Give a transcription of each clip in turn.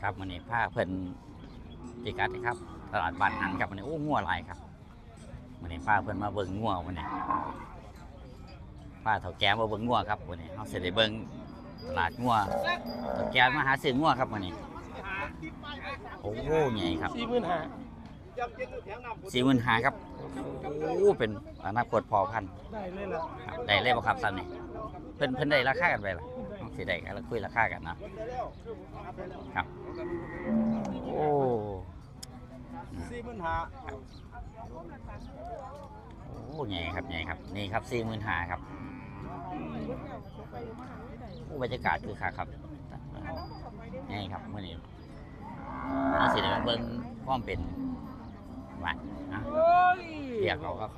ครับวันนี้ผ้าเพิ่นจิกัดนะครับตลาดบ้านหันครับวันนี้โอ้งัวหลายครับวันนี้ผ้าเพิ่นมาเบิ่งงัววันนี้ผ้าเถาแก่มาเบิ่งงัวครับวันนี้เฮาสิได้เบิ่งตลาดงัวเถาแก่มาหาซื้องัวครับวันนี้โอ้โหใหญ่ครับสี่หมื่นห้าสี่หมื่นห้าครับโอ้เป็นอนาคตพอพันธุ์ได้เลยล่ะครับได้เลยบ่ครับตอนนี้เพิ่นเพิ่นได้ราคากันไปล่ะต้อง สิได้กันแล้วคุยราคากันนะครับ โอ้สี่หมื่นห้าโอ้ใหญ่ครับใหญ่ครับ นี่ครับสี่หมื่นห้าครับโอ้บรรยากาศคือคักครับใหญ่ครับมื่อนี้นี่สิเดี๋ยวเบิ่งความเป็นหวานนะเรียกเอาครับ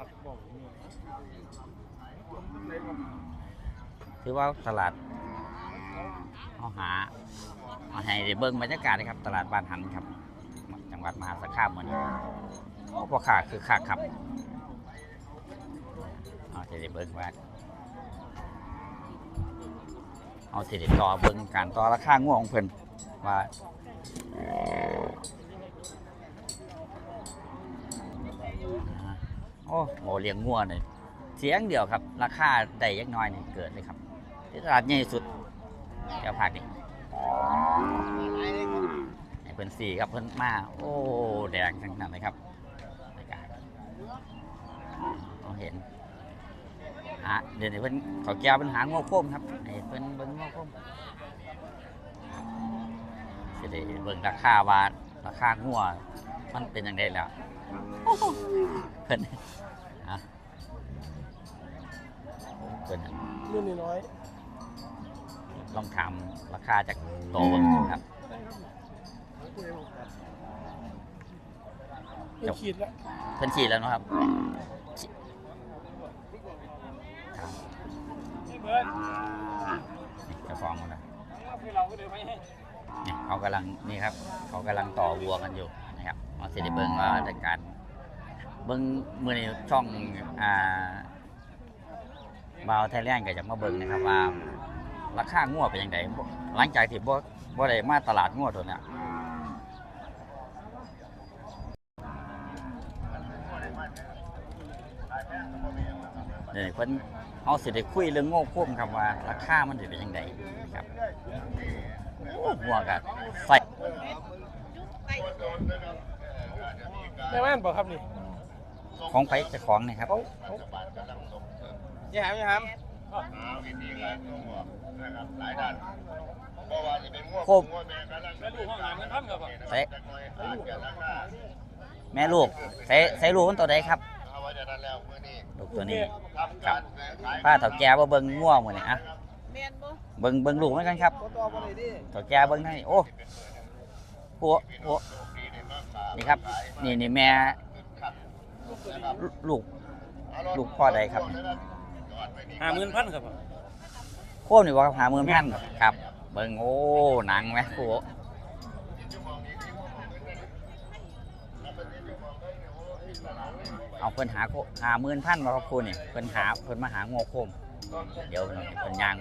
ถือว่าตลาด เอาหาเอาให้ได้เบิ่งบรรยากาศนะครับ ตลาดบ้านหันครับ จังหวัดมหาสารคามมื้อนี้โอ้พ่อค้าคือคักครับเอาเสิได้เบิ่งว่าเอาเสิได้ต่อเบิ่งการต่อราคาง่วของเพิ่นว่าโอ้โหเลี้ยงงัวเนี่ยเสียงเดียวครับ ราคาได้ยักน้อยนี่เกิดเลยครับที่ตลาดใหญ่สุด แถวภาคนี้ให้เพิ่นสี่ครับเพิ่นมา โอ้แดงทั้งนั้นเลยครับบรรยากาศเราเห็นหาเดี๋ยวเพิ่นเขาแก้วเพิ่นหางัวโค้มครับให้เพิ่นเบิ่งงัวโค้มสิได้เบิ่งราคาว่าราคางัวมันเป็นยังไงแล้วเพิ่นอะเพิ่นหมื่นน้อย ลองถามราคาจากโตเบิ่งครับเป็นขีดละเพิ่นฉีดแล้วเนาะครับฉีดครับนี่เจะฟ้าของมันนะนี่เขากำลังนี่ครับ เขากำลังต่อวัวกันอยู่นะครับมาสิได้เบิ่งว่าจัดการ เบิ่งมือในช่องอ่าบาวไทยแลนด์ก็จะมาเบิ่งนะครับว่า ราคางัวเป็นยังไงหลังจากที่บ่บ่ได้มาตลาดงัวตัวเนี้ยเดี๋ยวเพิ่นเอาสิได้คุยเรื่องโง่พุ่มครับว่า ราคามันสิเป็นยังไงนะครับโอ้หัวกับไฟได้บ้านเปล่าครับนี่ของไฟเจะของนี่ครับเขาเขาอย่าหาม อย่าหามโคมใส่แม่ลูกใส่ใส่ลูกมันตัวใดครับลูกตัวนี้ครับป้าเถาแก่บ่เบิ่งง่วงมื้อนี้อะแม่นบ่เบิ่งเบิ่งลูกมันกันครับเถาแก่เบิ่งทางนี้โอ้โอ้โอ้นี่ครับ นี่นี่แม่ลูกลูกพ่อใดครับ ห้าหมื่นพันครับโค้มนี่บ่ครับหาหมื่นพันครับ เบิ่งโอ้หนังไหมครูเอาเพิ่นหาโคหาหมื่นพันบ่ครับครูนี่เพิ่นหาเพิ่นมาหางัวโคม เดี๋ยวเพิ่นยาง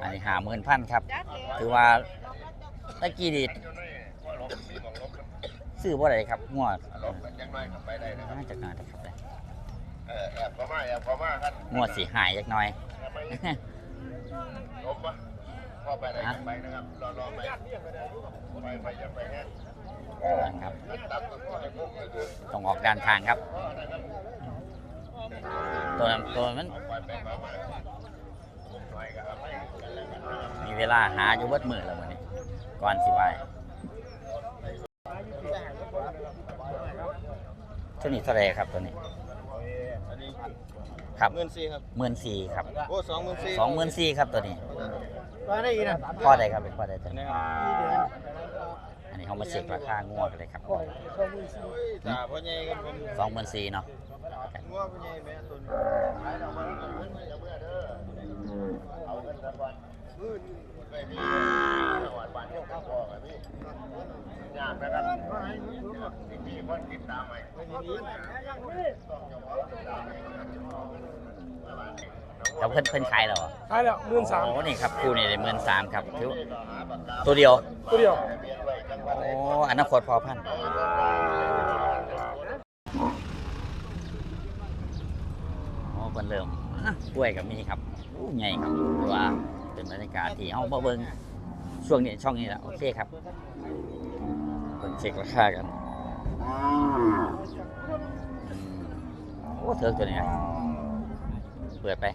อันนี้หาหมื่นพันครับจัดแล้วถือว่าตะกี้ดีซื้อบ่ได้ครับงัวยังน้อยขับไปได้นะครับน่าจะงานได้ครับได้ เออแอบเข้ามาแอบเข้ามากันงัวสิหายจักหน่อยลบปะพ่อไปได้ไปนะครับรอรอไปไปไปจะไปแห้งครับตับตัวพ่อให้พุ่งเลยคือต้องออกด้านทางครับตัวนั้นตัวมันไปไปมามาพุ่งหน่อยครับไปกันแล้วกันนะครับมีเวลาหาอยู่เบิดมือแล้วมื้อนี้ก่อนสิไหว้ตัวนี้เท่าไหรครับตัวนี้อันนี้ ครับหมื่นสี่ครับหมื่นสี่ครับโอ้สองหมื่นสี่สองหมื่นสี่ครับตัวนี้ว่าได้อีกนะพ่อใดครับเป็นพ่อใดตัวอันนี้นี้ครับอันนี้เขามาเช็คราคางวดกันเลยครับจ่าพ่อใหญ่กันผมสองหมื่นสี่เนาะ งัวพ่อใหญ่แม่ตุนเอาเงินรางวัลมืดไปพี่รางวัลวันเที่ยวข้าวพอกันพี่ยากนะครับที่มีคนติดตามไหมต้องจะว่าติดตามไหมน้องแต่เพิ่นเพิ่นขายแล้วเหรอขายแล้วหมื่นสามโอ้นี่ครับคู่นี่ได้หมื่นสามครับถือว่าตัวเดียว ตัวเดียว โอ้อนาคตพอพันธุ์โอ้เพิ่นเริ่มอะกล้วยกับมีครับอู้ใหญ่ครับถือว่าเป็นบรรยากาศที่เอามาเบิ่งช่วงนี้ช่องนี้แหละโอเคครับเพิ่นเช็คราคากันอืมโอ้เถิกตัวนี้นะเปิดไป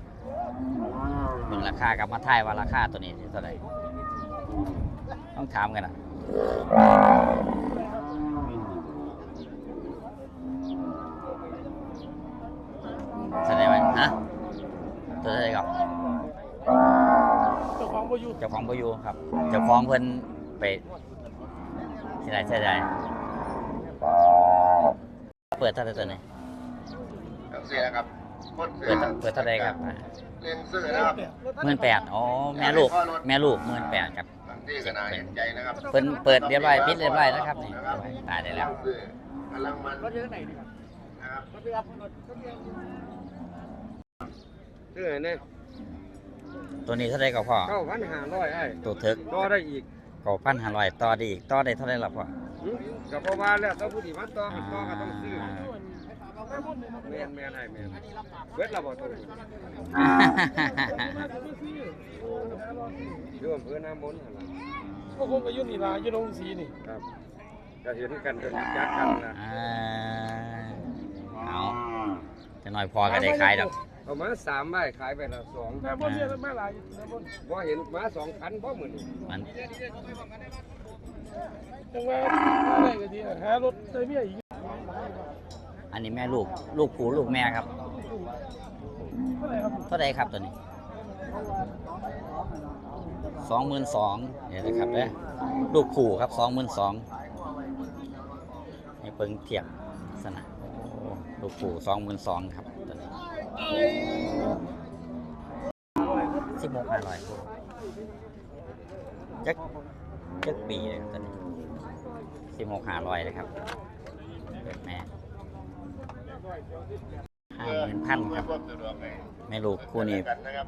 เบิ่งราคากับมาทายว่าราคาตัวนี้เท่าไหร่ต้องถามกันอะแสดงว่าฮะตัวอะไรกับเจ้าของบ่อยู่เจ้าของบอยู่ครับเจ้าของเพิ่นไป ที่ไหนที่ไหนเปิดเท่าไหร่ตัวไหนเสียครับคนเปิดเปิดเท่าไหร่ครับเรียนซื้อนะครับหมื่นแปดอ๋อแม่ลูกแม่ลูกหมื่นแปดครับที่ขนาดเห็นใจนะครับเพิ่นเปิดเรียบร้อยปิดเรียบร้อยแล้วครับนี่ตายได้แล้วซื้อกำลังมันรถเยอะไหนดีครับซื้อเนี่ยตัวนี้เท่าไหร่ก็พอเก้าพันห้าร้อยไอ้ตัวเถิกต่อได้อีก ก็พันห้าร้อยต่อได้อีกต่อได้เท่าไหร่ล่ะพ่อหึก็เพราะว่าแล้วต้องผู้ที่มันต่อมันต่อก็ต้องซื้อแมนแมนไอ้แมนเบิดเราบ่ตัวนี้อยู่อำเภอน้ำมนต์หั่นล่ะก็คงไปอยุ่นี่ล่ะอยุ่นงสีนี่ครับก็เห็นกันเป็นจัดกันนะอ่าเอาจะหน่อยพอก็ได้ขายดอก เอามาสามใบขายไปละสองแม่บ่เนี่ยแม่หลายแม่บ่บ่เห็นมาสองพันบ่หมื่นมันจังว่าอะไรก็ดีอะหารถได้เมียอีกอันนี้แม่ลูกลูกผูลูกแม่ครับเท่าไหร่ครับเท่าไหรครับตัวนี้สองหมื่นสองเดี๋ยวนะครับเด้อลูกผูครับสองหมื่นสองให้เพิ่งเทียบสนะโอ้ลูกผูสองหมื่นสองครับตัวนี้ สิบหกห้าร้อยจักจักปีเลยครับตัวนี้สิบหกห้าร้อยเลยครับเปิดแม่ห้าหมื่นพันครับแม่ลูกคู่นี้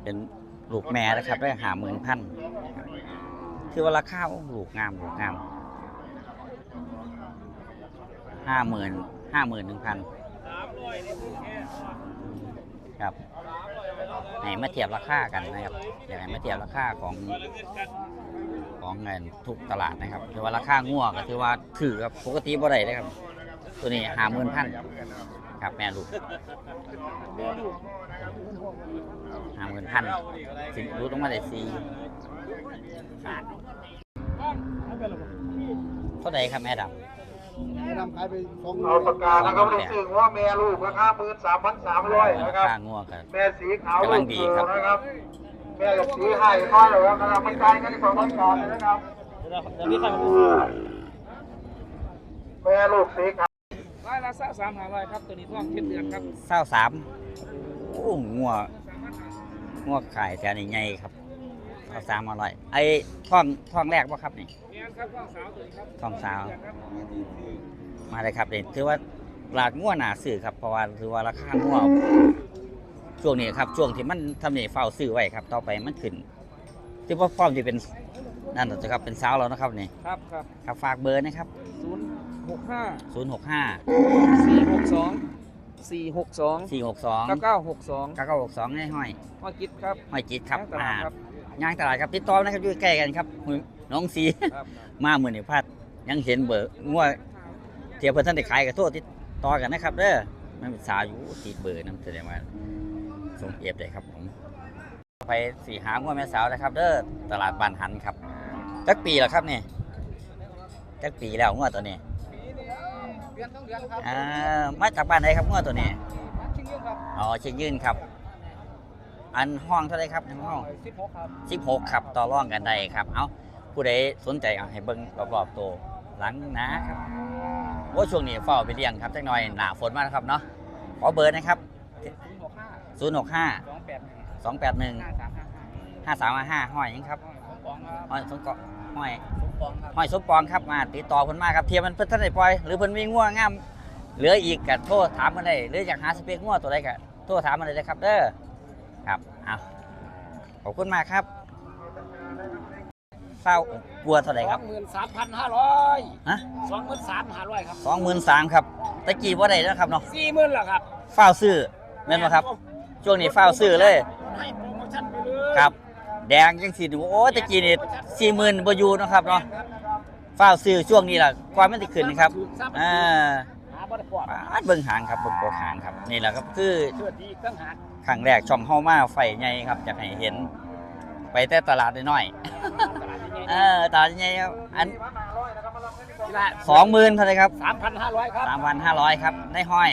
เป็นลูกแม่นะครับได้หาหมื่นพันคือว่าราคาลูกงามลูกงามห้าหมื่นห้าหมื่นหนึ่งพัน ครับให้มาเทียบราคากันนะครับอยากให้มาเทียบราคาของของเงินทุกตลาดนะครับคือว่าราคางัวก็ถือว่าถือครับปกติบ่ได้เลยครับ ตัวนี้หาหมื่นพันครับแม่ลูกห้าหมื่นพันสิรู้ต้องมาได้สี่เท่าไหร่ครับแม่ดให้นำขายไปสองเอาปากกานะครับได้ซื้อว่าแม่ลูกราคาหมื่นสามพันสามร้อยำนะครับค่างัวกันแม่สีขาวกำลังดีครับนะครับแม่กับสีให้น้อยแล้วกำลังไม่ใจกันที่สองพันสามเลยนะครับแม่ลูกสีขาวรายละสะสามหาร้อยครับตัวนี้ท้องเจ็ดเดือนครับเศร้าสามโอ้งัวงัวขายแต่นี่ใหญ่ครับเศร้าสามอร่อยไอ้ท่องท่องแรกป่ะครับนี่เมียครับ ท้องสาวตัวนี้ครับท้องสาว มาเลยครับเด็ถือว่าตลาดงัวหนาซื้อครับเพราะว่าถือว่าราคางัวช่วงนี้ครับช่วงที่มันทำนี่เฝ้าซื้อไว้ครับ ต่อไปมันขึ้นที่ว่าฟอร์มจะเป็นนั่นจะครับเป็นสาวแล้วนะครับนี่ครับครับครับฝากเบอร์นะครับศูนย์หกห้า065สี่หกสองสี่หกสอง462เก้าเก้าหกสอง9962ให้ห้อยมากิดครับห้อยจิตครับตลาดครับย่างตลาดครับติดต่อนะครับอยู่ใกล้กันครับมื้อ น้องสีครับมาเหมือนนี่พลาดยังเห็นเบอร์งัวเทียบเพื่อนท่านได้ขายกับโทษติดต่อกันนะครับเด้อมันเป็นสาวอยู่ติดเบอร์นํแสดงว่าส่งเอฟได้ครับผมไปสีหางัวแม่สาวนะครับ เด้อตลาดบ้านหันครับจักปีแล้วครับนี่จักปีแล้วงัวตัวนี้เดือนต้องเดือนครับอ่ามาจากบ้านไหนครับงัวตัวนี้ชิงเรื่องครับอ๋อเชียงยืนครับอันห้องเท่าไรครับในห้องสิบหกครับสิบหกครับต่อรองกันได้ครับ เอา ผู้ใดสนใจเอาให้เบิ้งรอบๆตัวหลังนะครับว่าช่วงนี้เฝ้าไปเลี้ยงครับจักหน่อยหนาฝนมากนะครับเนาะขอเบอร์นะครับศูนย์หกห้า065สองแปดหนึ่ง281ห้าสามห้าห้า5355ห้อยยังครับสมปองครับห้อยสมเกาะห้อยสมปองครับห้อยสมปองครับมาติดต่อเพิ่นมาครับเทียมมันเพิ่นท่านได้ปล่อยหรือเพิ่นมีง่วงงามเหลืออีกก็โทรถามมาได้หรืออยากหาสเปคง่วตัวใดก็โทรถามมาได้เลยครับเด้อครับเอาขอบคุณมากครับ เศร้ากลัวเท่าไหร่ครับหมื่นสามพันห้าร้อยฮะสองหมื่นสามห้าร้อยครับสองหมื่นสามครับตะกี้ว่าได้แล้วครับเนาะสี่หมื่นละครับเฝ้าวซื้อแม่นบ่ครับ ช่วงนี้เฝ้าวซื้อเลยให้โปรโมชั่นไปเลยครับ แดงยังสีดูโอ้ตะกี้นี่สี่หมื่นบอยูเนาะครับเนาะเฝ้าวซื้อช่วงนี้ล่ะความมันติขึ้นนะครับอ่าหาบ่ได้ปลอดปาดเบิ่งหางครับเบิ่งโกหางครับนี่แหละครับคือเชื่อดีตั้งหากครั้งแรกช่องเฮามาไฟใหญ่ครับอยากให้เห็น ไปแต่ตลาดน้อยๆ เออตลาดใหญ่ครับอันทีละสองหมื่นเท่าไหร่ครับสามพันห้าร้อยครับ สามพันห้าร้อยครับในห้อย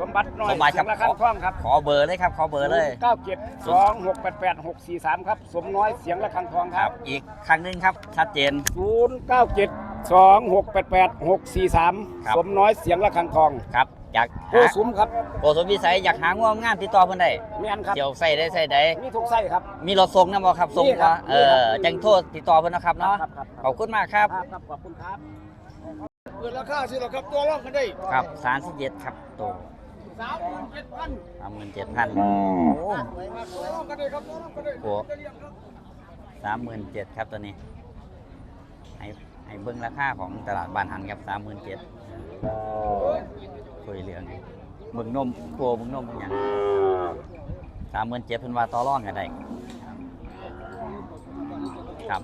สมบัติน้อยสมบัติครับเสียงละขั้นคล่องครับขอเบอร์เลยครับ ขอเบอร์เลย เก้าเจ็ดสองหกแปดแปดหกสี่สามครับ สมน้อยเสียงละคังทองครับอีกครั้งหนึงครับชัดเจนศูนย์เก้าเจ็ดสองหกแปดแปดหกสี่สามครับสมน้อยเสียงละคังทอง ครับ อยากโกหาสุมครับโกสมวิสัยอยากหาง่วงงามติดต่อเพิ่นได้แม่นครับเดี๋ยวใส่ได้ใส่ได้ มีทุกไส้ครับ มีรถส่งนะบ่ครับส่งมีครัว่าบเอมีครับอจังโทษติดต่อเพิ่นนะครับเนาะครับครับ ขอบคุณมากครับครับครับขอบคุณครับเปิดราคาสิหรอครับตัวร่องกันได้ครับ37ครับโตสามหมื่นเจ็ดพัน37,000โอ้ตัวร่องกันได้ครับตัวร่องกันได้โห37,000ครับตัวนี้ให้ให้เบิ่งราคาของตลาดบ้านหันครับ37,000 คุยเรื่องเบิ่งนมโกเบิ่งนมเบิ่งหยัง37,000เพิ่นว่าต่อรองกันได้ครับ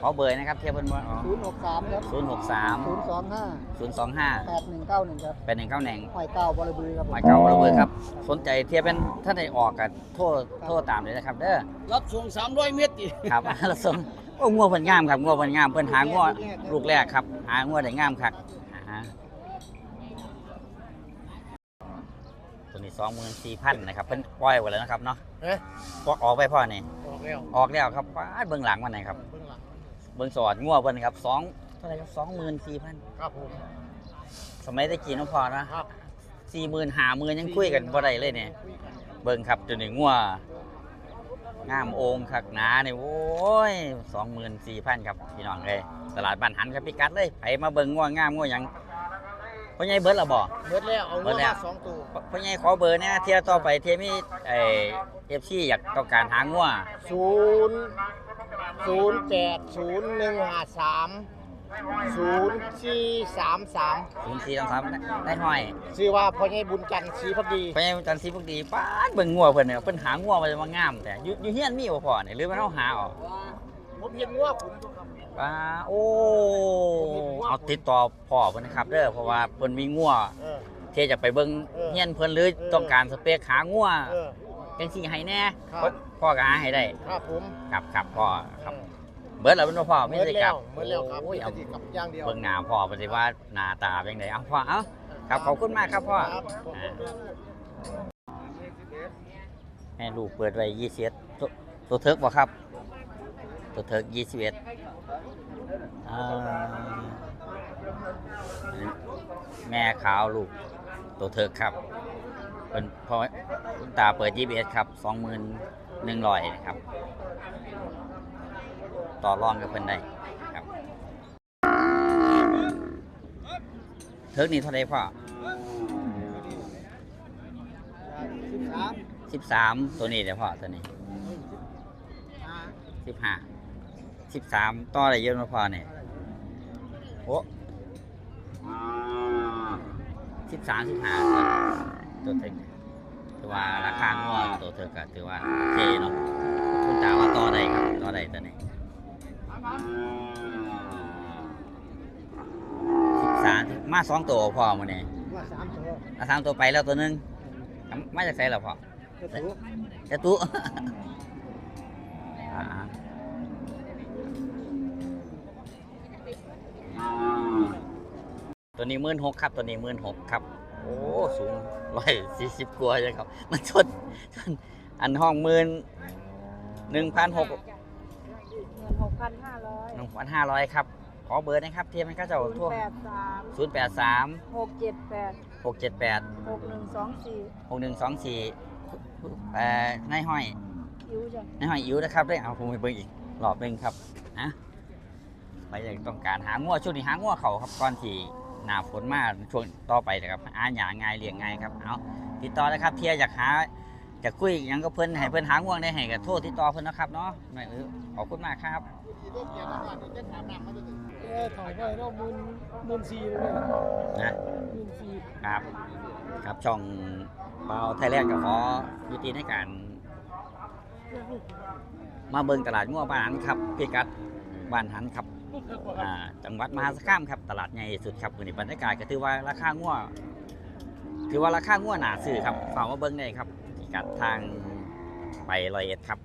ขอเบอร์นะครับเทียบเพิ่นว่าอ๋อศูนย์หกสามครับศูนย์หกสามศูนย์สองห้าศูนย์สองห้าแปดหนึ่งเก้าหนึ่งครับเป็นหนึ่งเก้าแหน่งหอยเก้าบริบูรณ์ครับผมหมายเก่าระเบิดครับ สนใจเทียบเป็นท่านใดออกกันโทษโทษตามเลยนะครับ เด้อ รับส่งสามร้อยเมตรอีกครับแล้วส่งโอ้งัวเพิ่นงามครับงัวเพิ่นงามเพิ่นหางัวลูกแรกครับ หางัวได้งามครับอ่าตัวนี้ สองหมื่นสี่พันนะครับเพิ่นปล่อยไว้แล้วนะครับเนาะเอ๊ะปล่อยออกไปพ่อนี่ออกแล้วออกแล้วครับป้าดเบื้องหลังมันไหนครับเบื้องหลังเบื้องสอดงัวเพิ่นครับสองเท่าไหร่ครับสองหมื่นสี่พันครับผมสมัยตะกี้น้องพอนะครับสี่หมื่นห้าหมื่นยังคุยกันบ่ได้เลยเนี่ยเบิ่งครับตัวนี้งัวงามโองคักหนาเนี่ยโอ้ยสองหมื่นสี่พันครับพี่น้องเลยตลาดบ้านหันครับพี่กัดเลยไปมาเบิ่งงัวงามงัวหยัง พ่อใหญ่เบิร์ดละบ่ เบิดแล้วเอาเบิเงิดนแล้ว มาสองตัว พ่อใหญ่ขอเบอร์เนี่ยเที่ยวต่อไปเที่ยมีไอเอฟซีอยากต้องการหางัวศูนย์ศูนย์แปดศูนย์หนึ่งห้าสามศูนย์สี่สามสามศูนย์สี่สองสามได้ห้อยชื่อว่าพ่อใหญ่บุญจันทร์ศรีพักดีพ่อใหญ่จันทร์ศรีพวกดีป้าดเบิ่งงัวเพิ่นเนี่ยเพิ่นหางัวมาจะมางามแต่อยู่อยู่เฮียนมีบ่พอเนี่ยหรือมันเอาหาออก ผมเห็นว่าผมป้าโอ้เอาติดต่อพ่อเพิ่นนะครับเด้อเพราะว่าเพิ่นมีงัวเออ เที่จะไปเบิ่งเออเฮียนเพิ่นหรือเออ ต้องการสเปคขางัวเออ จังสิให้แน่ครับพ่อพ่อก็หาให้ได้ครับผมครับครับพ่อครับ เบิดแล้วเป็นบ่พ่อไม่เบิดได้กแล้ลับวเบิดแล้วครับโอ้ยเอามีแต่ที่กลับอย่างเดียว เบิ่งหน้าพ่อปฏิว่าหน้าตาเป็นไงเอาพ่อเอ้าครับขอบคุณมากครับพ่อครับ อ่าให้ลูกเปิดไว้ยี่สิบตัวตัวเทิกบ่ครับ ตัวเทิกยี่สิบเอ็ดแม่ขาวลูกตัวเทิกครับเป็นพอคุณตาเปิดยี่สิบเอ็ดครับสองหมื่นหนึ่งร้อยครับ ต่อรองกับเพิ่นได้ครับ เทิกนี่เท่าไรพ่อสิบสามตัวนี้เดี๋ยวพ่อตัวนี้สิบห้า สิบสามต่ออะไรเยอะมาพอเนี่ยโอ้สิบสามสิบห้าตัวเทคถือว่าราคางัวตัวเธอก็ถือว่าโอเคเนาะคุณตาว่าต่อใดครับต่อใดตัวนี้สิบสามมาสองตัวพอมาเนี่ยว่าสามตัวมาสามตัวไปแล้วตัวหนึงมาจากไสแล้วพอกระถูกจะตู้ อ่า ตัวนี้หมื่นหกครับ ตัวนี้หมื่นหกครับ โอ้สูงร้อยสี่สิบกว่าเลยครับ มันชนชนอันห้องหมื่นหนึ่งพันหกเงินหกพันห้าร้อยหนึ่งพันห้าร้อยครับ ขอเบอร์นะครับเทียมให้ข้าเจ้าศูนย์ทั่วแปดสามศูนย์แปดสามหกเจ็ดแปดหกเจ็ดแปดหกหนึ่งสองสี่หกหนึ่งสองสี่เอ่อนายห้อยคิวจ้ะนายหอยอิ๋วนะครับได้เอาผมไปเบิ่งอีกรอบหนึงครับนะไปยังต้องการหางัวช่วงนี้หางัวเขาครับก่อนที่ หนาฝนมากช่วงต่อไปนะครับหาหยาง่ายเลี้ยงง่ายครับเอาติดต่อนะครับเทียอยากหาจะคุยยังก็เพิ่นให้เพิ่นหาง่วงได้ให้ก็โทษติดต่อเพิ่นนะครับเนาะแม่เออขอบคุณมากครับเออถอยไปเนาะมื่นหมื่นสี่เลยนะมื่นสี่ครับครับช่องเปาไทยแลนด์ก็ขอยุติในการ มาเบิ่งตลาดงัวบ้านหันครับพิกัดบ้านหันครับ อ่าจังหวัดมหาสารคามครับตลาดใหญ่สุดครับวันนี้บรรยากาศก็ถือว่าราคาง่วถือว่าราคาง่วหนาซื้อครับฝากมาเบิ้งได้ครับกัดทางไปลอยเอ็ดครับ